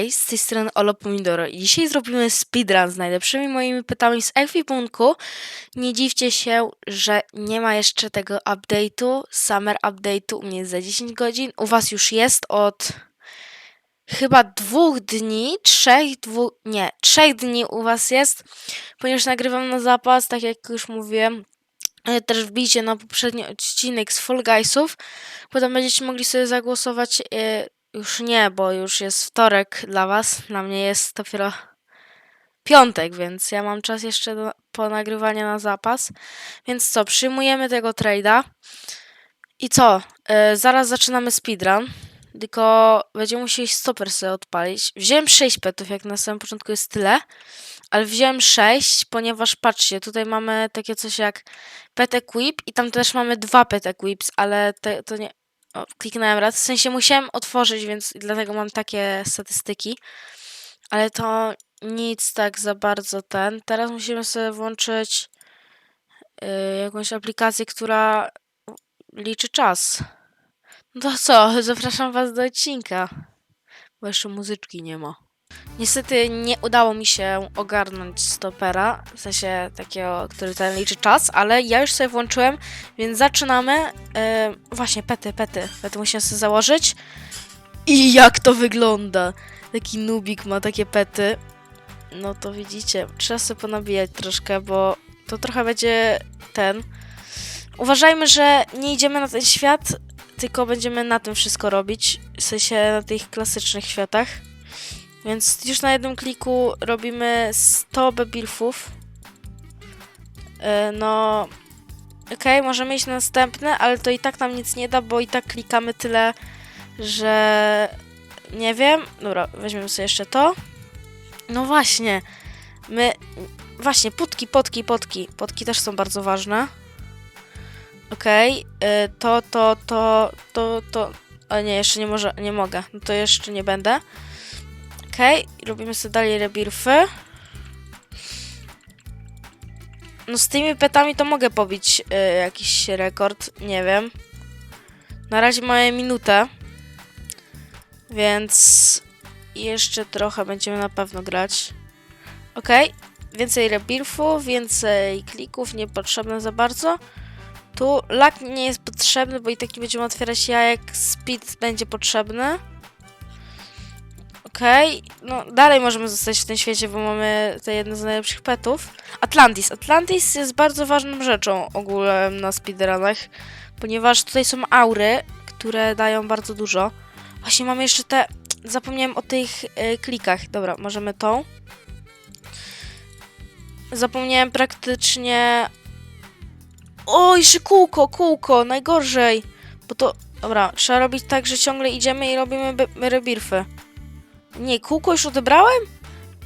Hej, z tej strony Olo Pomidoro i dzisiaj zrobimy speedrun z najlepszymi moimi pytami z ekwipunku. Nie dziwcie się, że nie ma jeszcze tego update'u, summer update'u, u mnie za 10 godzin, u was już jest od chyba dwóch dni, trzech, dwu, nie, trzech dni u was jest, ponieważ nagrywam na zapas, tak jak już mówiłem. E, Też wbijcie na poprzedni odcinek z Fall Guysów, bo tam będziecie mogli sobie zagłosować e, już nie, bo już jest wtorek dla was. Dla mnie jest dopiero piątek, więc ja mam czas jeszcze do, po nagrywaniu na zapas. Więc co, przyjmujemy tego trade'a. I co? E, zaraz zaczynamy speedrun. Tylko będziemy musieli stoper sobie odpalić. Wziąłem 6 petów, jak na samym początku jest tyle. Ale wziąłem 6, ponieważ patrzcie, tutaj mamy takie coś jak pet equip i tam też mamy dwa pet equips, ale te, to nie, o, kliknąłem raz. W sensie musiałem otworzyć, więc dlatego mam takie statystyki. Ale to nic tak za bardzo ten. Teraz musimy sobie włączyć y, jakąś aplikację, która liczy czas. No to co? Zapraszam Was do odcinka. Bo jeszcze muzyczki nie ma. Niestety nie udało mi się ogarnąć stopera, w sensie takiego, który ten liczy czas, ale ja już sobie włączyłem, więc zaczynamy. E, właśnie, pety, pety. Pety musimy sobie założyć. I jak to wygląda? Taki nubik ma takie pety. No to widzicie, trzeba sobie ponabijać troszkę, bo to trochę będzie ten. Uważajmy, że nie idziemy na ten świat, tylko będziemy na tym wszystko robić. W sensie na tych klasycznych światach. Więc już na jednym kliku robimy 100 bebilfów. E, No, okej, możemy iść na następne, ale to i tak nam nic nie da, bo i tak klikamy tyle, że nie wiem. Dobra, weźmiemy sobie jeszcze to. No właśnie, my, właśnie, potki, potki, potki. Potki też są bardzo ważne. Okej, e, to, to, to, to, to, a nie, jeszcze nie może, nie mogę, no to jeszcze nie będę. Okej, i robimy sobie dalej rebirfy. No z tymi petami to mogę pobić y, jakiś rekord, nie wiem. Na razie mamy minutę. Więc jeszcze trochę będziemy na pewno grać. Okej, więcej rebirfów, więcej klików, niepotrzebne za bardzo. Tu lak nie jest potrzebny, bo i tak nie będziemy otwierać jajek, speed będzie potrzebny. Okej, no dalej możemy zostać w tym świecie, bo mamy te jedne z najlepszych petów. Atlantis. Atlantis jest bardzo ważną rzeczą ogólnie na speedrunach, ponieważ tutaj są aury, które dają bardzo dużo. Właśnie mamy jeszcze te... Zapomniałem o tych y, klikach. Dobra, możemy tą. Zapomniałem praktycznie... O, jeszcze kółko, kółko, najgorzej. Bo to... Dobra, trzeba robić tak, że ciągle idziemy i robimy rebirfy. Nie, kółko już odebrałem?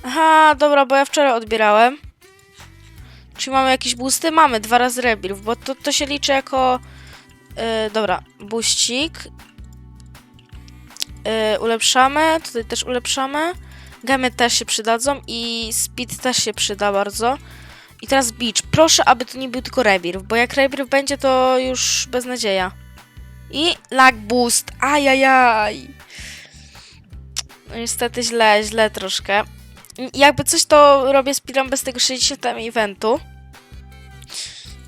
Aha, dobra, bo ja wczoraj odbierałem. Czy mamy jakieś boosty? Mamy, dwa razy rebirth, bo to, to się liczy jako... Yy, dobra, boostik. Yy, ulepszamy, tutaj też ulepszamy. Gemy też się przydadzą i speed też się przyda bardzo. I teraz beach. Proszę, aby to nie był tylko rebirth, bo jak rebirth będzie, to już beznadzieja. I lag boost. Ajajaj. No niestety źle, źle troszkę. Jakby coś to robię speedrun bez tego 60 eventu.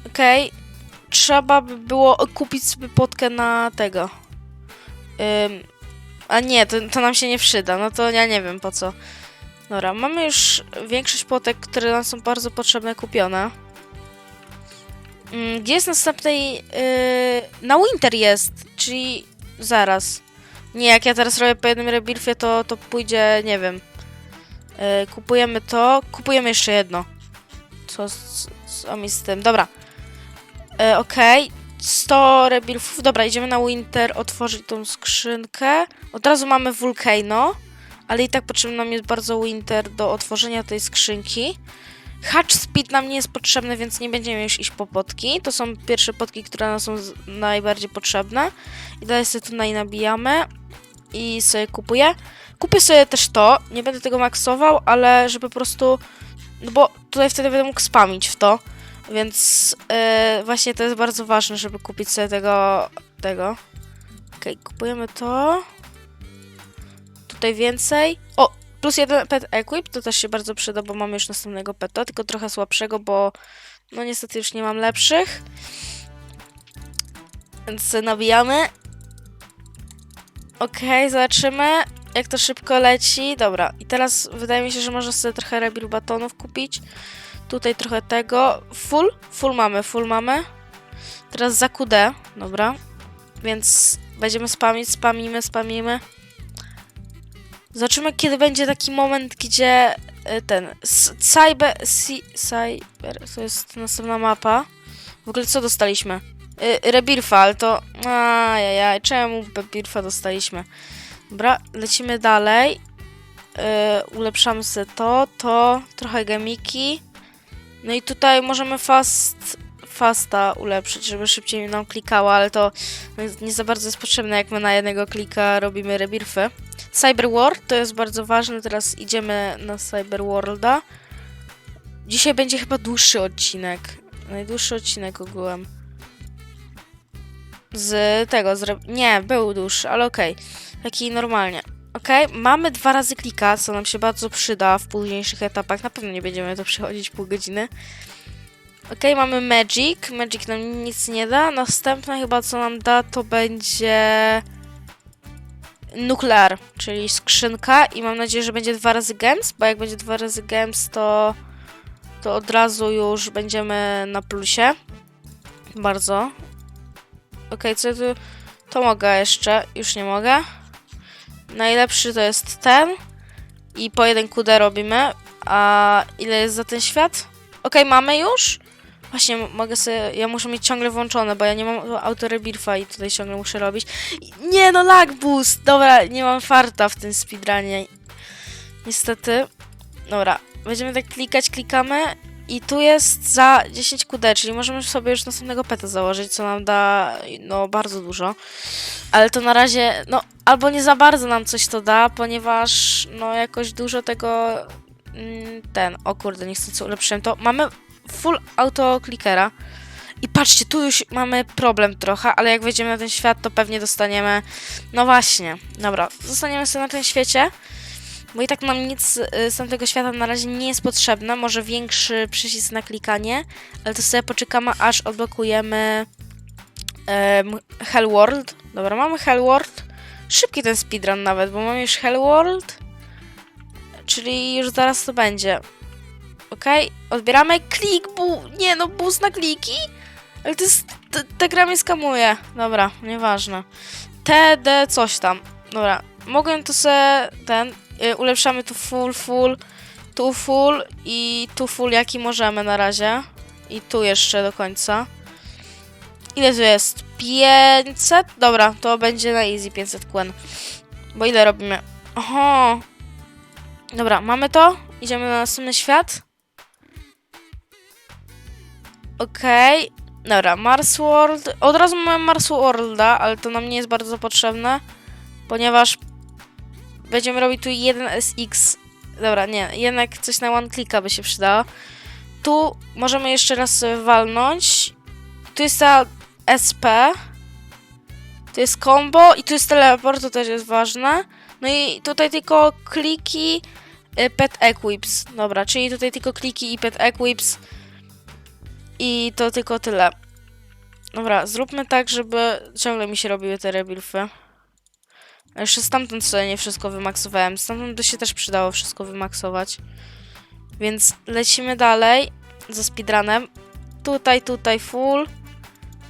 Okej. Trzeba by było kupić sobie potkę na tego. Ym, a nie, to, to nam się nie przyda. No to ja nie wiem po co. Dobra, mamy już większość potek, które nam są bardzo potrzebne, kupione. Gdzie jest następnej... Yy, na Winter jest, czyli zaraz. Nie, jak ja teraz robię po jednym rebirfie, to, to pójdzie, nie wiem. Yy, kupujemy to. Kupujemy jeszcze jedno. Co, z- co mi z tym? Dobra. Yy, Okej. 100 rebirfów. Dobra, idziemy na Winter otworzyć tą skrzynkę. Od razu mamy Volcano. Ale i tak potrzebny nam jest bardzo Winter do otworzenia tej skrzynki. Hatch Speed nam nie jest potrzebny, więc nie będziemy już iść po potki. To są pierwsze potki, które nam są najbardziej potrzebne. I dalej sobie tutaj nabijamy i sobie kupuję. Kupię sobie też to, nie będę tego maksował, ale żeby po prostu, no bo tutaj wtedy będę mógł spamić w to, więc yy, właśnie to jest bardzo ważne, żeby kupić sobie tego, tego. Okej, kupujemy to. tutaj więcej. O, plus jeden pet equip, to też się bardzo przyda, bo mamy już następnego peta, tylko trochę słabszego, bo no niestety już nie mam lepszych. Więc nabijamy. Okej, zobaczymy, jak to szybko leci. Dobra, i teraz wydaje mi się, że można sobie trochę rebill batonów kupić. Tutaj trochę tego. Full? Full mamy, full mamy. Teraz za QD, dobra. Więc będziemy spamić, spamimy, spamimy. Zobaczymy, kiedy będzie taki moment, gdzie y, ten Cyber, cyber, to jest następna mapa. W ogóle co dostaliśmy? Y, Rebirfa, ale to... Ajajaj, czemu Rebirfa dostaliśmy? Dobra, lecimy dalej. Y, ulepszamy sobie to, to, trochę gemiki. No i tutaj możemy fast, fasta ulepszyć, żeby szybciej nam klikała, ale to no, nie za bardzo jest potrzebne, jak my na jednego klika robimy rebirfy. Cyber World to jest bardzo ważne, teraz idziemy na Cyber Worlda. Dzisiaj będzie chyba dłuższy odcinek. Najdłuższy odcinek ogółem. Z tego, z nie, był dłuższy, ale okej. Taki normalnie. Okej, mamy dwa razy klika, co nam się bardzo przyda w późniejszych etapach. Na pewno nie będziemy to przechodzić pół godziny. Okej, mamy Magic. Magic nam nic nie da. Następne chyba co nam da to będzie nuklear, czyli skrzynka i mam nadzieję, że będzie dwa razy gems, bo jak będzie dwa razy gems, to to od razu już będziemy na plusie. Bardzo. Okej, co ja tu... To mogę jeszcze, już nie mogę. Najlepszy to jest ten. I po jeden QD robimy. A ile jest za ten świat? Okej, mamy już? Właśnie, mogę sobie... Ja muszę mieć ciągle włączone, bo ja nie mam autorebirfa i tutaj ciągle muszę robić. Nie no, lag boost! Dobra, nie mam farta w tym speedrunie. Niestety. Dobra, będziemy tak klikać, klikamy i tu jest za 10 QD, czyli możemy sobie już następnego peta założyć, co nam da, no, bardzo dużo. Ale to na razie, no, albo nie za bardzo nam coś to da, ponieważ, no, jakoś dużo tego, mm, ten, o kurde, nie chcę co ulepszyłem, to mamy full auto clickera. I patrzcie, tu już mamy problem trochę, ale jak wejdziemy na ten świat, to pewnie dostaniemy. No właśnie, dobra, zostaniemy sobie na tym świecie, bo i tak nam nic y, z tamtego świata na razie nie jest potrzebne. Może większy przycisk na klikanie, ale to sobie poczekamy, aż odblokujemy em, Hell World. Dobra, mamy Hell World. Szybki ten speedrun nawet, bo mamy już Hell World, czyli już zaraz to będzie. Okej, odbieramy klik, bu... Nie no, boost na kliki? Ale to jest... Ta gra mnie skamuje. Dobra, nieważne. TD coś tam. Dobra, mogłem to se... ten... Y, ulepszamy tu full, full, tu full i tu full jaki możemy na razie. I tu jeszcze do końca. Ile tu jest? 500? Dobra, to będzie na easy 500 quen. Bo ile robimy? Oho. Dobra, mamy to. Idziemy na następny świat. Okej. Dobra, Mars World. Od razu mamy Mars Worlda, ale to nam nie jest bardzo potrzebne, ponieważ będziemy robić tu 1SX. Dobra, nie, jednak coś na one clicka by się przydało. Tu możemy jeszcze raz walnąć. Tu jest ta SP. Tu jest combo i tu jest teleport, to też jest ważne. No i tutaj tylko kliki y, pet equips. Dobra, czyli tutaj tylko kliki i pet equips. I to tylko tyle. Dobra, zróbmy tak, żeby ciągle mi się robiły te rebilfy. Jeszcze stamtąd sobie nie wszystko wymaksowałem. Stamtąd by się też przydało wszystko wymaksować. Więc lecimy dalej ze speedrunem. Tutaj, tutaj full.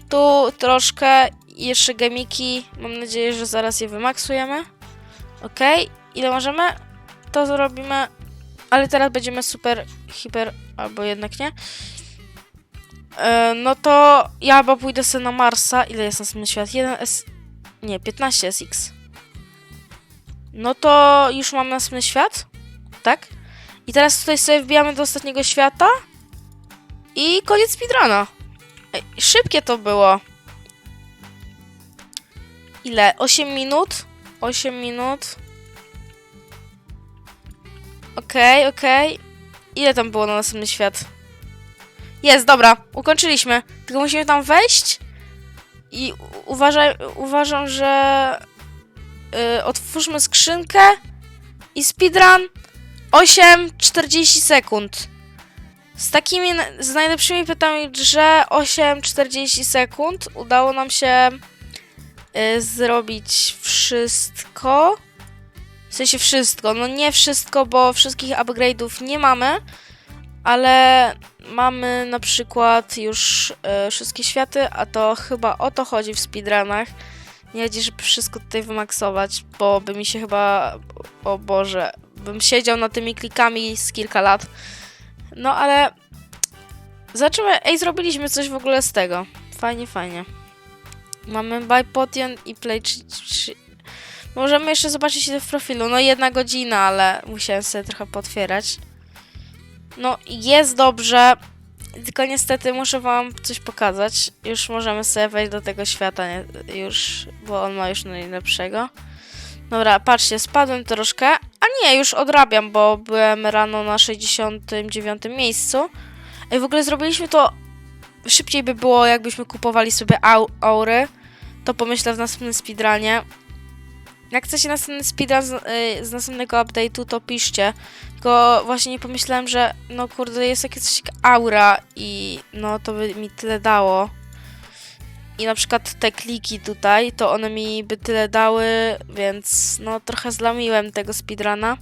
Tu troszkę. Jeszcze gemiki. Mam nadzieję, że zaraz je wymaksujemy. Ok. Ile możemy? To zrobimy. Ale teraz będziemy super, hiper, albo jednak nie. E, no to ja chyba pójdę sobie na Marsa. Ile jest następny świat? 1S... Nie, 15 SX. No to już mam następny świat, tak? I teraz tutaj sobie wbijamy do ostatniego świata i koniec speedruna. Ej, szybkie to było. Ile? 8 minut? 8 minut. Okej, okej. Ile tam było na następny świat? Jest, dobra, ukończyliśmy. Tylko musimy tam wejść i uważaj, uważam, że y, otwórzmy skrzynkę i speedrun 8-40 sekund. Z takimi, z najlepszymi pytaniami, że 8-40 sekund udało nam się y, zrobić wszystko. W sensie wszystko. No nie wszystko, bo wszystkich upgrade'ów nie mamy, ale mamy na przykład już y, wszystkie światy, a to chyba o to chodzi w speedrunach. Nie chodzi, żeby wszystko tutaj wymaksować, bo by mi się chyba, o Boże, bym siedział nad tymi klikami z kilka lat. No ale zobaczymy, ej, zrobiliśmy coś w ogóle z tego. Fajnie, fajnie. Mamy buy potion i play 3, 3. Możemy jeszcze zobaczyć ile w profilu. No jedna godzina, ale musiałem sobie trochę potwierać. No jest dobrze, tylko niestety muszę wam coś pokazać. Już możemy sobie wejść do tego świata, nie, już, bo on ma już najlepszego. Dobra, patrzcie, spadłem troszkę. A nie, już odrabiam, bo byłem rano na 69 miejscu. Ej, w ogóle zrobiliśmy to... Szybciej by było, jakbyśmy kupowali sobie au aury. To pomyślę w następnym speedrunie. Jak chcecie następny speedrun z, y, z następnego update'u, to piszcie. Tylko właśnie nie pomyślałem, że no kurde, jest jakieś coś jak aura i no to by mi tyle dało. I na przykład te kliki tutaj, to one mi by tyle dały, więc no trochę zlamiłem tego speedruna.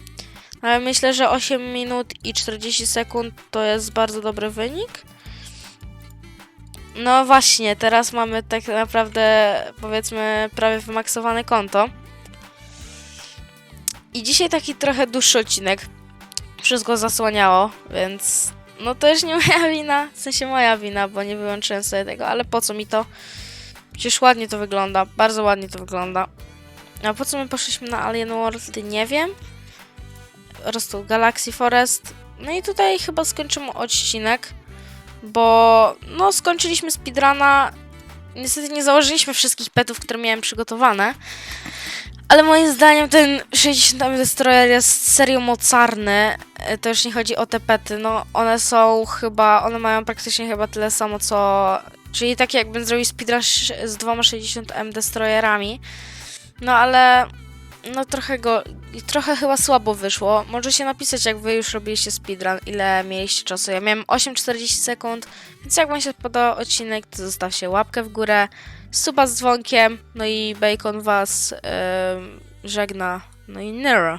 Ale myślę, że 8 minut i 40 sekund to jest bardzo dobry wynik. No właśnie, teraz mamy tak naprawdę powiedzmy prawie wymaksowane konto. I dzisiaj taki trochę dłuższy odcinek. Wszystko zasłaniało, więc no to już nie moja wina, w sensie moja wina, bo nie wyłączyłem sobie tego, ale po co mi to? Przecież ładnie to wygląda, bardzo ładnie to wygląda. A po co my poszliśmy na Alien World, nie wiem. Po prostu Galaxy Forest. No i tutaj chyba skończymy odcinek, bo no skończyliśmy speedruna. Niestety nie założyliśmy wszystkich petów, które miałem przygotowane. Ale moim zdaniem ten 60 Destroyer jest serio mocarny. E, To już nie chodzi o te pety. No one są chyba, one mają praktycznie chyba tyle samo co... Czyli tak jakbym zrobił speedrun sz- z dwoma 60 M Destroyerami. No ale no trochę go, trochę chyba słabo wyszło. Możecie napisać jak wy już robiliście speedrun, ile mieliście czasu. Ja miałem 8-40 sekund, więc jak wam się podobał odcinek, to zostawcie łapkę w górę, suba z dzwonkiem, no i Bacon was em, żegna, no i Nero.